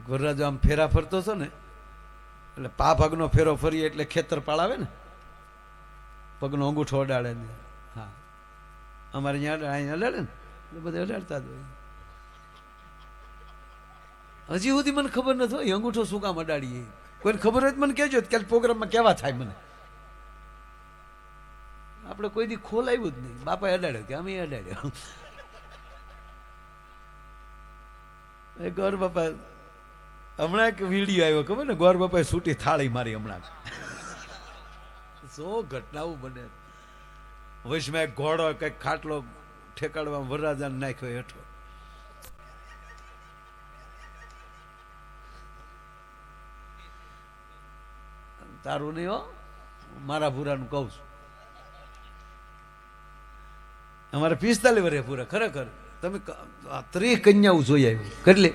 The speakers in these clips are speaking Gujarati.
વરરાજો આમ ફેરા ફરતો છો ને, એટલે પા પગનો ફેરો ફરીએ એટલે ખેતર પાળાવે ને, પગનો અંગૂઠો અડાડે ને. હા. અમારે અહીંયા અહીંયા અડાડે ને, એટલે બધા અડાડતા જ હોય. હજી સુધી મને ખબર નથી હોય, અંગૂઠો શું કામ અડાડીએ. કોઈને ખબર હોય મને કહેજો કે પ્રોગ્રામમાં કેવા થાય મને. આપણે કોઈ દી ખોલાવ્યું જ નહીં. બાપાએ અડાડ્યો કે અમે અડાડ્યો. ગોર બાપા હમણાં એક વીડિયો આવ્યો, ખબર ને? ગોર બાપાએ સૂટી થાળી મારી હમણાં. શું ઘટનાઓ બને? એક ઘોડો કંઈક ખાટલો ઠેકાડવા વરરાજાને નાખ્યો હેઠો. તારું નહીં હો, મારા ભૂરાનું કહું છું. અમારે પિસ્તાલીસ વર્ષે પૂરા ખરેખર. તમે ત્રીસ કન્યાઓ જોઈ આવ્યું. કેટલી?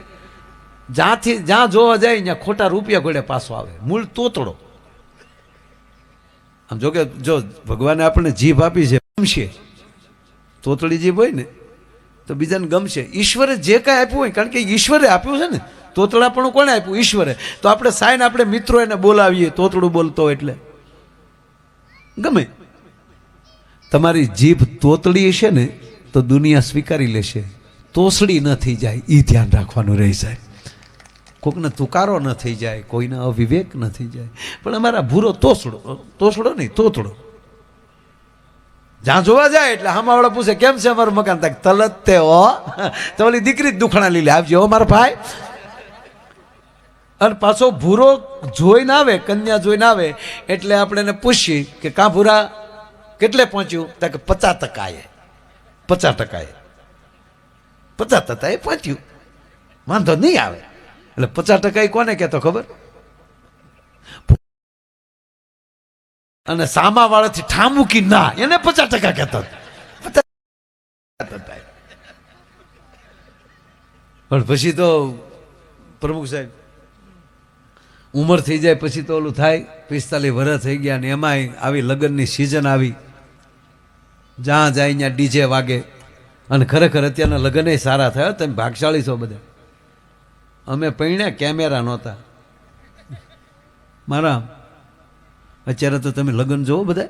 જ્યાંથી જ્યાં જોવા જાય ત્યાં ખોટા રૂપિયા ઘોડે પાછો આવે. મૂળ તોતડો. આમ જો કે જો ભગવાને આપણને જીભ આપી છે, ગમશે. તોતડી જીભ હોય ને, તો બીજાને ગમશે. ઈશ્વરે જે કાંઈ આપ્યું હોય, કારણ કે ઈશ્વરે આપ્યું છે ને તોતડા પણ કોણે આપ્યું? ઈશ્વરે. તો આપણે સાઈન આપણે મિત્રો એને બોલાવીએ, તોતડું બોલતો એટલે. ગમે. તમારી જીભ તોતડી છે ને, તો દુનિયા સ્વીકારી લેશે. તોસડી ન થઈ જાય એ ધ્યાન રાખવાનું રહી જાય. કોકને તુકારો ન થઈ જાય, કોઈને અવિવેક ન થઈ જાય. પણ અમારા ભૂરો તોસડો તોસડો નહીં, તોતડો. જ્યાં જોવા જાય એટલે હામાવાળા પૂછે, કેમ છે અમારું મકાન? તક તલત તે હો. તો ઓલી દીકરી જ દુખણા લીલે, આવજો હો મારા ભાઈ. અને પાછો ભૂરો જોઈને આવે, કન્યા જોઈને આવે, એટલે આપણે એને પૂછીએ કે, કાં ભૂરા, કેટલે પહોંચ્યું? તો કે, પચાસ ટકાએ. પચાસ ટકાએ. પચાસ ટકા એ પહોંચ્યું. વાંધો નહીં આવે. એટલે પચાસ ટકા કોને કહેતો ખબર? અને સામા વાળાથી ઠામુકી ના, એને પચાસ ટકા કહેતો પણ પછી તો પ્રમુખ સાહેબ, ઉંમર થઈ જાય પછી તો ઓલું થાય, પિસ્તાલીસ વર્ષ થઈ ગયા ને એમાંય આવી લગ્નની સિઝન આવી. જ્યાં જાય ત્યાં ડીજે વાગે. અને ખરેખર અત્યારના લગ્ન સારા થયા, તમે ભાગશાળી છો બધા. અમે પૈણ્યા કેમેરા નહોતા. મારા, અત્યારે તો તમે લગ્ન જોવો બધા.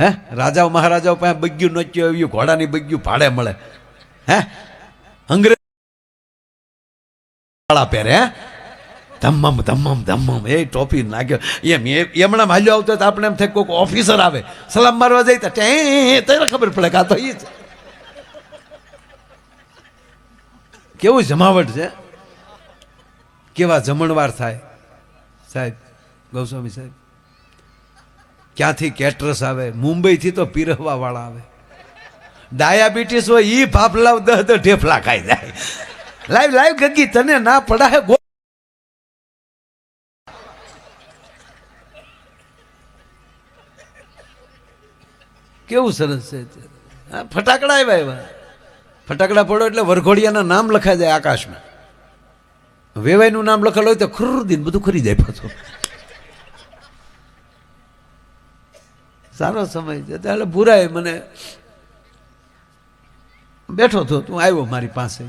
હે, રાજાઓ મહારાજાઓ પાસે બગ્યું નચ્યું આવ્યું, ઘોડાની બગ્યું ભાડે મળે. હે, અંગ્રેજ પહેરે, હે? ધમમ ધમમ ધમમ એ ટોપી નાખ્યો. એમ, એ, એમણા હાલ્યો આવતો તો આપણે એમ થાય કોઈક ઓફિસર આવે. સલામ મારવા જાય તો તને ખબર પડે કે તો એ છે કેવું જમાવટ છે? કેવા જમણવાર થાય? સાહેબ, ગૌસ્વામી સાહેબ, ક્યાંથી કેટરસ આવે? મુંબઈથી તો પીરવવાવાળા આવે. ડાયાબિટીસ હોય એ ફાફલા દહ દહ ઢેફલા ખાઈ જાય. લાઈવ લાઈવ ગગી, તને ના પડાય કેવું સરસ છે ફટાકડા આવ્યા એવા. ફટાકડા પડો એટલે વરઘોડિયાના નામ લખાઈ જાય આકાશમાં. વેવાઈનું નામ લખેલું હોય તો ખુર દિન બધું ખરી જાય પાછું. સારો સમય છે. એટલે ભૂરાએ મને બેઠો હતો તું આવ્યો મારી પાસે.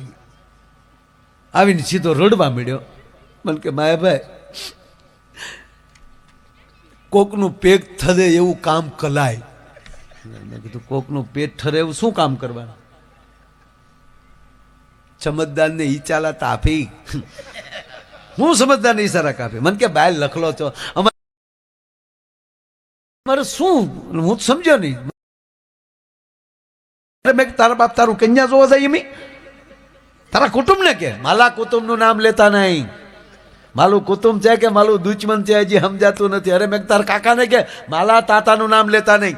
આવીને સીધો રડવા મળ્યો મને કે માયાભાઈ કોકનું પેટ થદે એવું કામ કલાય. મેં કીધું, કોકનું પેટ ઠરે એવું શું કામ કરવાનું? સમજદારને ઈચાલા તાફી હું સમજદારને ઈશારા કાપી. મને કે, બાય, લખલો છો. અમારે શું? હું સમજ્યો નહીં. મેં તારા બાપ તારું કન્યા જોવા જાય એમી? તારા કુટુંબ ને કે? માલા કુટુંબનું નામ લેતા નહીં. માલું કુટુંબ છે કે માલું દુશ્મન છે હજી સમજાતું નથી. અરે મેં તાર કાકાને કે, માલા તાતાનું નામ લેતા નહીં.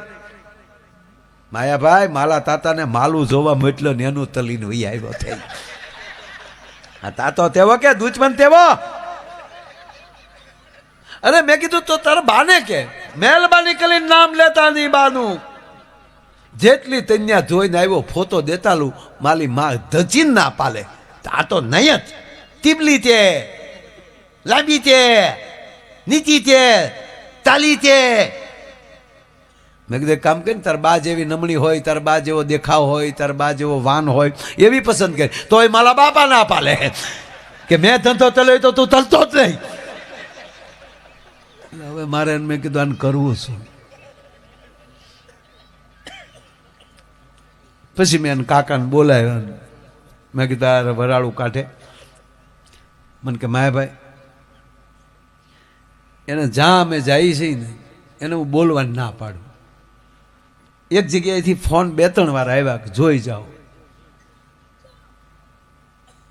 માયાભાઈ, માલા તાતાને માલું જોવા મોકલ્યો ને એનું તલીન વહી આવ્યો થઈ. તાતો તેવો કે દુશ્મન તેવો. અરે, મેં કીધું, તો તારા બાને કે? મહેરબાની કરીને નામ લેતા નહીં બાનું. જેટલી તન્યા જોઈને આવ્યો, ફોટો દેતાલું માલી માં ધજીન ના પાલે. આ તો નહીં જ. તીબલી છે, લાંબી છે, નીચી છે, ચાલી છે. મેં કીધું કામ કરીને તાર બા જેવી નમણી હોય, તાર બા જેવો દેખાવ હોય, તાર બા જેવો વાન હોય, એવી પસંદ કરી. તોય મારા બાપા ના પાલે. કે મેં ધંધો ચલો તો તું ચલતો જ નહીં. એટલે હવે મારે મેં કીધું, આને કરવું શું પછી મેં એને કાકાને બોલાવ્યો મેં કીધું, આ વરાળું કાઢે. મને કે માયાભાઈ એને જ્યાં અમે જઈએ છીએ ને, એને હું બોલવાનું ના પાડું. એક જગ્યાએથી ફોન બે ત્રણ વાર આવ્યા જોઈ જાઓ.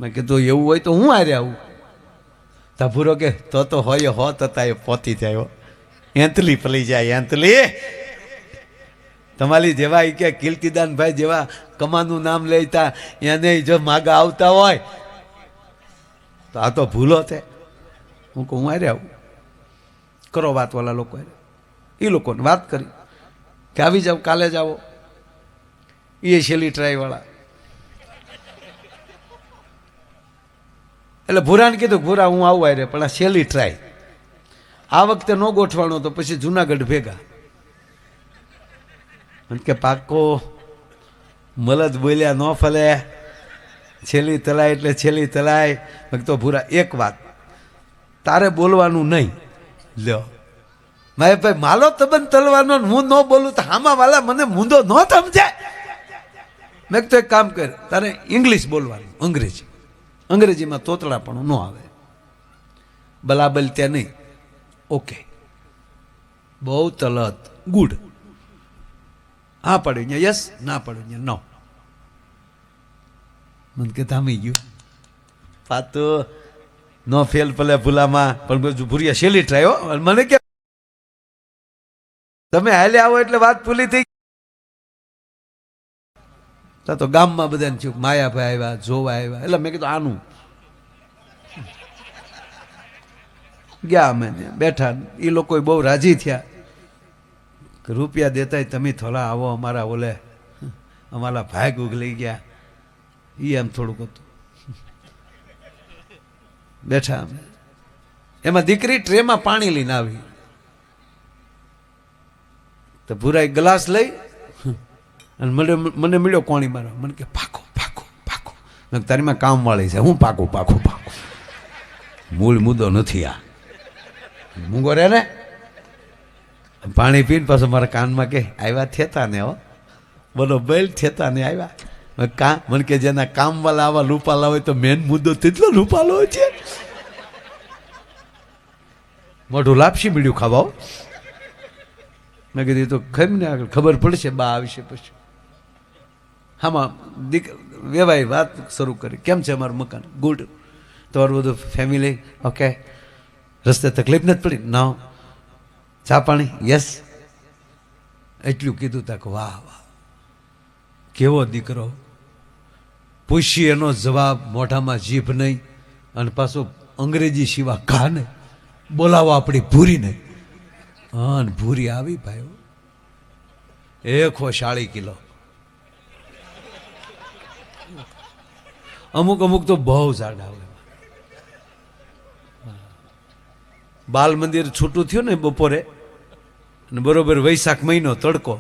મેં કીધું, એવું હોય તો હું આરે આવું? તભુરો કે, તો તો હોય, હો તતા એ પોતી થયો એંતલી પલી જાય એંતલી તમારી જેવા એ કે કીર્તિદાનભાઈ જેવા કમાનું નામ લેતા એને જો માગા આવતા હોય, તો આ તો ભૂલો છે. હું કહું, હું આરે આવું. કરો વાતવાળા લોકો એ લોકોને વાત કરી. કે આવી જાઓ, કાલે જ આવો. એ છેલ્લી ટ્રાયવાળા એટલે ભૂરાને કીધું ભૂરા, હું આવું આરે પણ આ છેલ્લી ટ્રાય આ વખતે ન ગોઠવાનો તો પછી જુનાગઢ ભેગા. કે પાકો મલદ બોલ્યા ન ફલે. છેલ્લી તલાય એટલે છેલ્લી તલાય. તો ભૂરા, એક વાત. તારે બોલવાનું નહીં. લ્યો. મારે ભાઈ માલો તબન તલવાનો હું ન બોલું તો હામા વાલા મને મૂંદો ન સમજાય મેં તો એક કામ કર, તારે ઇંગ્લિશ બોલવાનું, અંગ્રેજી. અંગ્રેજીમાં તોતળાપણું ન આવે. બલાબલ ત્યાં નહીં. ઓકે. બહુ તલત, ગુડ. હા પડ્યું યસ, ના પડ્યું નો. મને કે થામી ગયું. પાતો, ન ફેલ ભલે ભૂલામાં, પણ ભૂરિયા શેલી ટ્રાયો મને કે તમે હાલે આવો એટલે વાત ભૂલી થઈ તા ગામમાં બધાને થયું માયાભાઈ આવ્યા, જોવા આવ્યા. એટલે મેં કીધું આનું. ગયા અમે બેઠા. એ લોકો બહુ રાજી થયા રૂપિયા દેતાય, તમે થોડા આવો અમારા ઓલે. અમારા ભાગ ઉગલી ગયા. એ એમ થોડુંક હતું. બેઠા અમે. એમાં દીકરી ટ્રેમાં પાણી લઈને આવી. તો ભૂરા ગ્લાસ લઈ અને મને મને મળ્યો કોણી મારો મને કે પાકો પાકો પાકો તારીમાં કામવાળી છે. હું પાકું પાકું પાકું મૂળ મુદ્દો નથી આ. મૂંગો રે ને? પાણી પીને પાછો મારા કાનમાં કે આવ્યા થેતા ને હો. બોલો, બેલ થેતા ને આવ્યા કા, મને કે, જેના કામવાળા આવા લૂપાલા હોય તો મેન મુદ્દો તેટલો લૂપાલો હોય છે. મોઢું લાપસી મળ્યું ખાવા. મેં કીધું, "એ તો ખમ ને આગળ ખબર પડશે, બા આવશે પછી. હામાં દીક વેવાય વાત શરૂ કરી. કેમ છે અમારું મકાન? ગુડ. તમારું બધું ફેમિલી ઓકે રસ્તે તકલીફ નથી પડી? ના ચા પાણી? યસ એટલું કીધું તક વાહ વાહ. કેવો દીકરો? પૂછી એનો જવાબ, મોઢામાં જીભ નહીં અને પાછો અંગ્રેજી સિવા ઘા નહીં બોલાવો આપણી ભૂરીને. હા ભૂરી આવી ભાઈ એકો શાળી કિલો. અમુક અમુક તો બહુ ઝાડ આવે બાલ મંદિર છૂટું થયું ને બપોરે, અને બરોબર વૈશાખ મહિનો તડકો,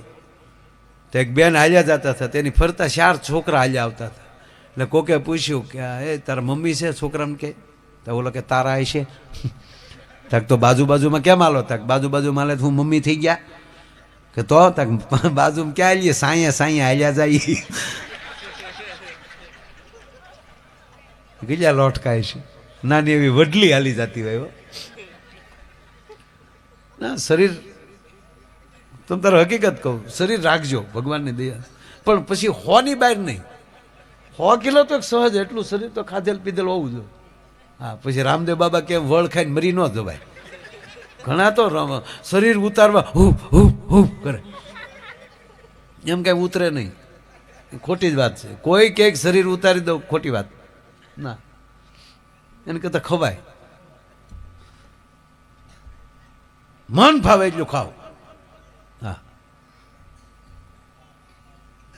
તો એક બેન હાલ્યા જતા હતા, તેની ફરતા ચાર છોકરા હાલ્યા આવતા હતા. એટલે કોકે પૂછ્યું કે એ તારા મમ્મી છે? છોકરાને કે, તો ઓલો કે, તારા છે. તાક તો બાજુ બાજુમાં કેમ આલો તક? બાજુ બાજુમાં હાલે હું મમ્મી થઈ ગયા. કે તો? તક બાજુમાં ક્યાં આવીએ સાંય સાંયે હાલ્યા જાય. ગીજા લોટકાય છે? નાની એવી વડલી હાલી જતી હોય. ના, શરીર, તમે તારો હકીકત કહું, શરીર રાખજો, ભગવાનની દયા. પણ પછી હોની બહાર નહીં. હો કિલો તો સહજ, એટલું શરીર તો ખાધેલ પીધેલ હોવું જોઈએ. હા, પછી રામદેવ બાબા કે વળ ખાઈને મરી ન જવાય. ઘણા તો શરીર ઉતારવા હુ હુ હુ કરે. એમ કાંઈ ઉતરે નહીં. ખોટી જ વાત છે. કોઈ ક્યાંક શરીર ઉતારી દઉં ખોટી વાત. ના. એને કરતાં ખવાય. મન ફાવે એટલું ખાવ. હા.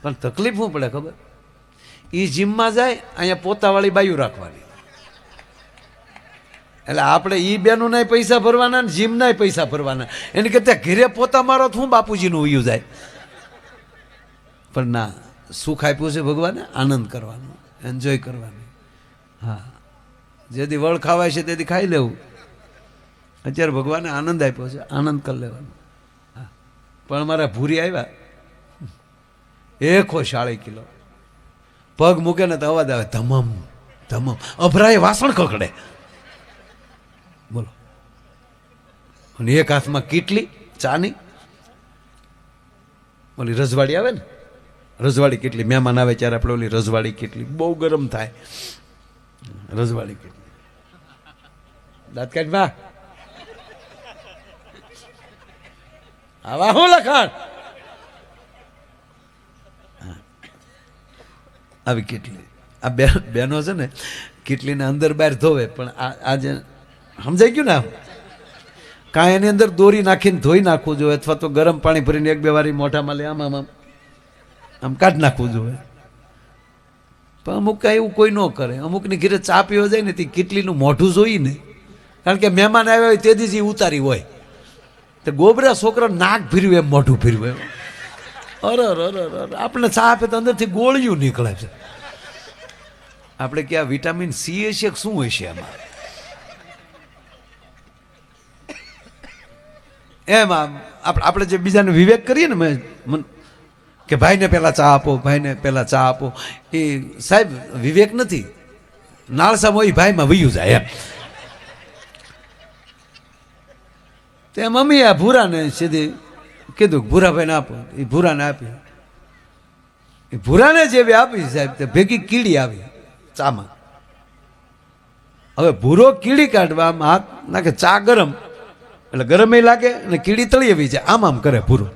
પણ તકલીફ શું પડે ખબર? એ જીમમાં જાય, અહીંયા પોતાવાળી બાયું રાખવાની. એટલે આપણે એ બેનું નાય પૈસા ભરવાના ને જીમનાય પૈસા ભરવાના. એને કરતાં ઘેરે પોતા મારો શું બાપુજીનું ઉયું જાય. પણ ના, સુખ આપ્યું છે ભગવાને, આનંદ કરવાનો એન્જોય કરવાનો. હા. જેથી વળ ખાવાય છે તેથી ખાઈ લેવું. અત્યારે ભગવાને આનંદ આપ્યો છે, આનંદ કરી લેવાનો. હા. પણ મારા ભૂરી આવ્યા. એકો શાળી કિલો. પગ મૂકે ને તો અવાજ આવે, ધમમ ધમમ. અભરાય વાસણ કકડે અને એક હાથમાં કીટલી, ચાની, ઓલી રજવાડી આવે ને? રજવાડી કેટલી, મહેમાન આવે ત્યારે આપણે ઓલી રજવાડી કેટલી, બહુ ગરમ થાય. રજવાડી કેટલી. દાંત કાઢવા આવા હું લખાણ. આવી કેટલી. આ બે બેનો છે ને, કેટલીને અંદર બહાર ધોવે, પણ આ આજે સમજાઈ ગયું ને કાંઈ એની અંદર દોરી નાખીને ધોઈ નાખવું જોઈએ અથવા તો ગરમ પાણી ભરીને એક બે વારી મોઢામાં લે, આમ આમ આમ. કાઢી નાખવું જોઈએ. પણ અમુક કાંઈ એવું કોઈ ન કરે. અમુકની ઘીરે ચા પીવા જાય ને તે કેટલીનું મોઢું જોઈ ને, કારણ કે મહેમાન આવ્યા હોય તેથી જ ઉતારી હોય. તો ગોબરા છોકરા નાક ફીરવે એમ, મોઢું ફીરવે એમ. અરે અરે અરે આપણે ચા આપે તો અંદરથી ગોળિયું નીકળે છે. આપણે કે વિટામિન સી હશે કે શું હશે એમાં એમ આમ આપણે જે બીજાને વિવેક કરીએ ને મેં કે ભાઈને પહેલાં ચા આપો, ભાઈને પહેલાં ચા આપો. એ સાહેબ, વિવેક નથી. નાળસામાં હોય ભાઈમાં વયું જાય એમ. તે મમ્મી આ ભૂરાને સીધી કીધું ભૂરાભાઈને આપો. એ ભૂરાને આપી. એ ભૂરાને જે આપી સાહેબ, તે ભેગી કીડી આવી ચામાં. હવે ભૂરો કીડી કાઢવા આમ હાથ નાખે ચા ગરમ. એટલે ગરમ લાગે અને કીડી તળી આવી જાય. આમ આમ કરે ભૂરો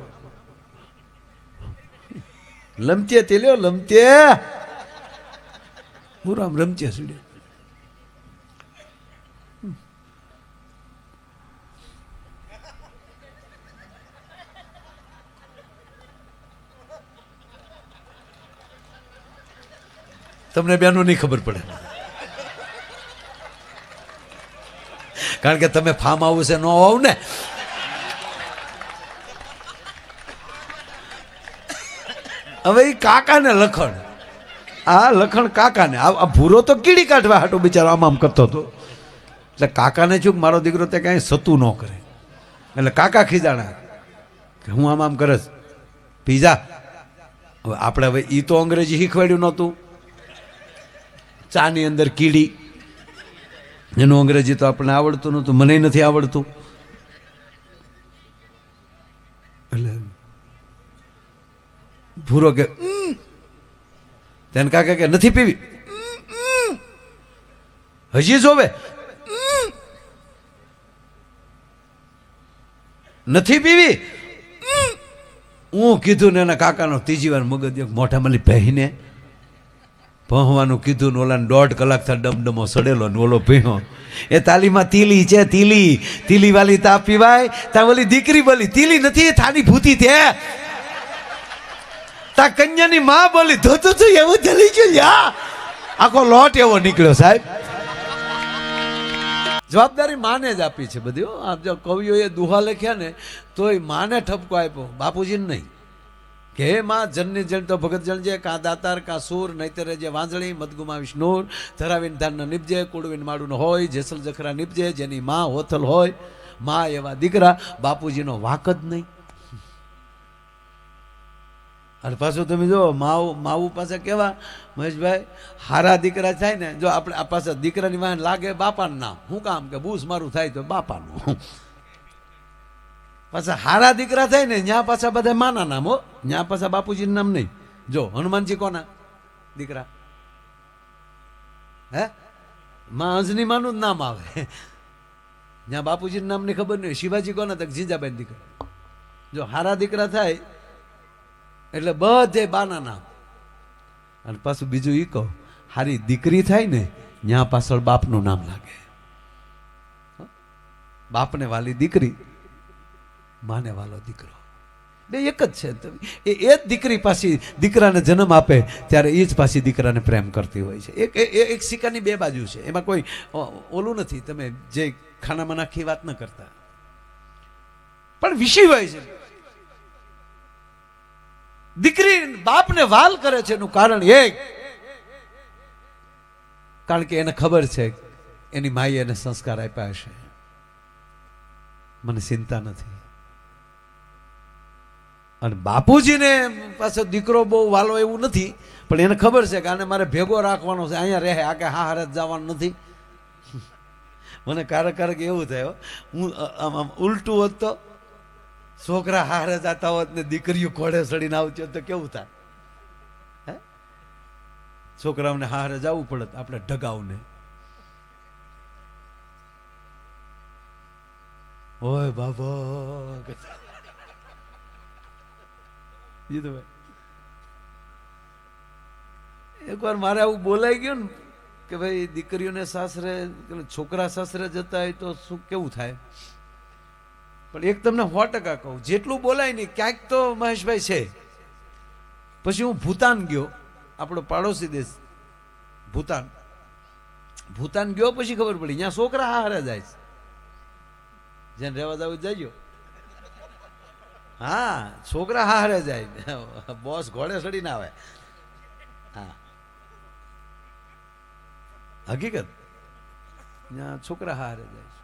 લમચે તેલ્યો લમચે ભૂરો આમ રમચે સુડ્યો તમને બેનો નહીં ખબર પડે. કારણ કે તમે ફાર્મ હાઉસે ન હોવ ને. હવે એ કાકાને લખણ. આ લખણ કાકાને. આ ભૂરો તો કીડી કાઢવા હાટો બિચારો આમ આમ કરતો હતો. એટલે કાકાને શું મારો દીકરો તે કાંઈ સતું ન કરે. એટલે કાકા ખીજાણા કે હું આમ આમ કરસ. પીઝા હવે આપણે હવે એ તો અંગ્રેજી શીખવાડ્યું નહોતું. ચાની અંદર કીડી. એનું અંગ્રેજી તો આપણને આવડતું નહોતું મને નથી આવડતું. એટલે ભૂરો કે તેને કાકા કે નથી પીવી. હજી જોવે? નથી પીવી? હું કીધું ને એના કાકાનો ત્રીજી વાર મગજ એક મોઢા મળી પહેરીને ભણવાનું કીધું ને ઓલાને દોઢ કલાક થાય ડમડમો સડેલો ને ઓલો ભીણો. એ તાલીમાં તીલી છે, તીલી. તીલી વાલી તા પીવાય, તા ઓલી દીકરી બોલી, તીલી નથી થાની ભૂતી તે તા કન્યાની માં બોલી ધોતું છું એવું જલી ગયું યા આખો લોટ એવો નીકળ્યો સાહેબ. જવાબદારી માને જ આપી છે બધી. આમ જો કવિઓએ દુહા લખ્યા ને, તોય માને ઠપકો આપ્યો. બાપુજીને નહીં. કે હે માં, જનની જણ તો ભગત જણજે કા દાતાર, કા સૂર, નૈતરે જે વાંજળી મદગુમા વિષ્ણુર ધરાવીને ધાન નિપજે કુડવીન માડું હોય, જેસલ જખરા નિપજે, જેની માં હોથલ હોય, માં એવા દીકરા, બાપુજીનો વાક જ નહીં. અને પાછું તમે જો, માવું માવું પાસે કેવા? મહેશભાઈ, હારા દીકરા થાય ને, જો આપણે આ પાસે દીકરાની વાહન લાગે બાપાનું નામ. શું કામ કે, બૂસ મારું થાય તો બાપાનું. પાછા હારા દીકરા થાય ને ત્યાં પાછા બધા માના નામ, હો. ત્યાં પાછા બાપુજીનું નામ નહીં. જો, હનુમાનજી કોના? દીકરા. હે? માં અંજની માનું જ નામ આવે. ત્યાં બાપુજીનું નામની ખબર નહીં શિવાજી કોના? તક જીજાબેન દીકરા. જો હારા દીકરા થાય, એટલે બધે બાના નામ. અને પાછું બીજું એ કહું, હારી દીકરી થાય ને ત્યાં પાછળ બાપનું નામ લાગે. બાપને વાલી દીકરી માને વાલો દીકરો. બે એક જ છે. એ એ જ દીકરી પાછી દીકરાને જન્મ આપે ત્યારે એ જ પાછી દીકરાને પ્રેમ કરતી હોય છે. એક એક સિક્કાની બે બાજુ છે. એમાં કોઈ ઓલું નથી. તમે જે ખાનામાં નાખી વાત ન કરતા. પણ વિષય હોય છે. દીકરી બાપને વાલ કરે છે એનું કારણ એક. કારણ કે એને ખબર છે એની માએ એને સંસ્કાર આપ્યા હશે. મને ચિંતા નથી. અને બાપુજીને પાછો દીકરો બહુ વાલો એવું નથી, પણ એને ખબર છે કે આને મારે ભેગો રાખવાનો છે. અહીંયા રહે, આ કે હા હારે જ જવાનું નથી. મને કારક કારક એવું થયો. હું આમ આમ ઉલટું હોત તો છોકરા હારે જતા હોત ને દીકરીઓ ખોડે ચડીને આવતી હોત તો કેવું થાય? છોકરાઓને હારે જવું પડત, આપણે ઢગાવને ઓય બાબા જીતુભાઈ એકવાર મારે આવું બોલાઈ ગયું ને કે ભાઈ દીકરીઓને સાસરે છોકરા સાસરે જતા હોય તો શું કેવું થાય? પણ એક તમને સો ટકા કહું, જેટલું બોલાય નહીં ક્યાંક તો મહેશભાઈ છે. પછી હું ભૂતાન ગયો, આપણો પાડોશી દેશ, ભૂતાન. ભૂતાન ગયો પછી ખબર પડી ત્યાં છોકરા હારે જાય છે. જેને રહેવા જવું જજો હા છોકરા હારે જાય. બોસ ઘોડે ચડીને આવે. હા. હકીકત? છોકરા હારે જાય.